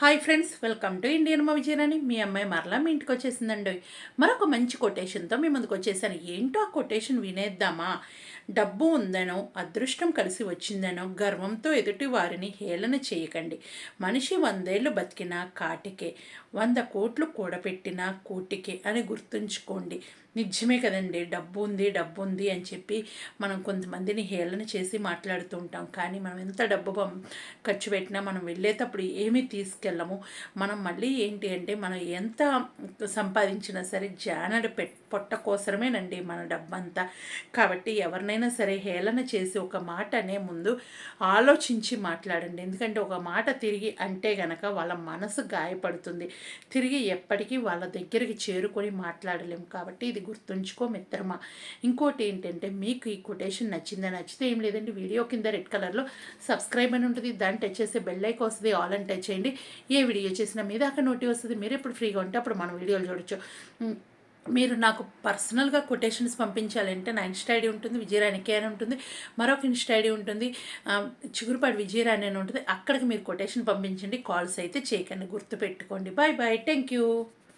Hi friends welcome to Indian మా అని మీ అమ్మాయి మరలా మీ ఇంటికి వచ్చేసిందండి. మరొక మంచి కొటేషన్తో మీ ముందుకు వచ్చేసాను. ఏంటో ఆ కొటేషన్ వినేద్దామా? డబ్బు ఉందనో అదృష్టం కలిసి వచ్చిందనో గర్వంతో ఎదుటి వారిని హేళన చేయకండి. మనిషి వందేళ్ళు బతికినా కాటికే వంద కోట్లు కూడబెట్టినా కూటికే అని గుర్తుంచుకోండి. నిజమే కదండి డబ్బు ఉంది డబ్బు ఉంది అని చెప్పి మనం కొంతమందిని హేళన చేసి మాట్లాడుతూ ఉంటాం. కానీ మనం ఎంత డబ్బు ఖర్చు పెట్టినా మనం వెళ్ళేటప్పుడు ఏమీ తీసుకెళ్ళము. మనం మళ్ళీ ఏంటి అంటే మనం ఎంత సంపాదించినా సరే జానడు పెట్ పొట్ట కోసమేనండి మన డబ్బంతా. కాబట్టి ఎవరినైనా సరే హేళన చేసి ఒక మాట అనే ముందు ఆలోచించి మాట్లాడండి. ఎందుకంటే ఒక మాట తిరిగి అంటే గనక వాళ్ళ మనసు గాయపడుతుంది. తిరిగి ఎప్పటికీ వాళ్ళ దగ్గరికి చేరుకొని మాట్లాడలేము కాబట్టి ఇది గుర్తుంచుకో మిత్రమా. ఇంకోటి ఏంటంటే మీకు ఈ కొటేషన్ నచ్చిందా? నచ్చితే ఏం లేదండి. వీడియో కింద రెడ్ కలర్లో సబ్స్క్రైబ్ అని ఉంటుంది. దాన్ని టచ్ చేస్తే బెల్ ఐక్ వస్తుంది. ఆల్ అని టచ్ చేయండి. ఏ వీడియో చేసినా మీద అక్కడ నోటి వస్తుంది. మీరు ఎప్పుడు ఫ్రీగా ఉంటే అప్పుడు మనం వీడియోలు చూడొచ్చు. మీరు నాకు పర్సనల్గా కొటేషన్స్ పంపించాలంటే నా ఇన్స్టా ఐడి ఉంటుంది విజయరాణికే అని ఉంటుంది మరొక ఇన్స్టా ఐడి ఉంటుంది చిగురుపాటి విజయరాణి అని ఉంటుంది. అక్కడికి మీరు కొటేషన్ పంపించండి కాల్స్ అయితే చేయకండి గుర్తుపెట్టుకోండి. Bye bye thank you.